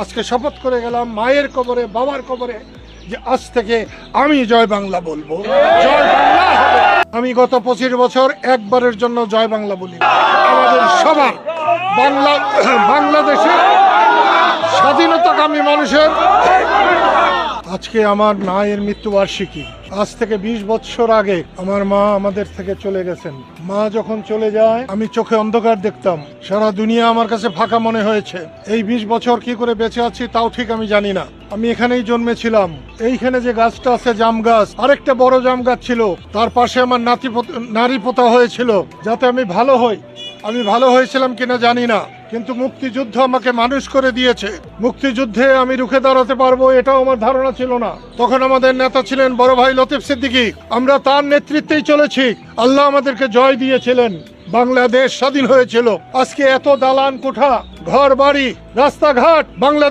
আজকে শপথ করে গেলাম মায়ের কবরে, বাবার কবরে, যে আজ থেকে আমি জয় বাংলা বলব। জয় বাংলা আমি গত পঁচিশ বছর একবারের জন্য জয় বাংলা বলি। আমাদের সবার বাংলা, বাংলাদেশের স্বাধীনতাকামী মানুষের আজকে আমার মায়ের মৃত্যুবার্ষিকী। আজ থেকে ২০ বছর আগে আমার মা আমাদের থেকে চলে গেছেন। মা যখন চলে যায়, আমি চোখে অন্ধকার দেখতাম। সারা দুনিয়া আমার কাছে ফাঁকা মনে হয়েছে। এই ২০ বছর কি করে বেঁচে আছি তাও ঠিক আমি জানি না। আমি এখানেই জন্মেছিলাম। এইখানে যে গাছটা আছে, জাম গাছ, আরেকটা বড় জাম গাছ ছিল, তার পাশে আমার নাতি নারী পোতা হয়েছিল, যাতে আমি ভালো হই। আমি ভালো হয়েছিলাম কিনা জানি না, কিন্তু মুক্তিযুদ্ধ আমাকে মানুষ করে দিয়েছে। মুক্তিযুদ্ধে আমি রুখে দাঁড়াতে পারব, এটাও আমার ধারণা ছিল না। তখন আমাদের নেতা ছিলেন বড় ভাই লতিফ সিদ্দিকী। আমরা তার নেতৃত্বেই চলেছি। আল্লাহ আমাদেরকে জয় দিয়েছিলেন। বাংলাদেশ স্বাধীন হয়েছিল। আজকে এত দালান কোঠা ঘর বাড়ি রাস্তাঘাট বাংলা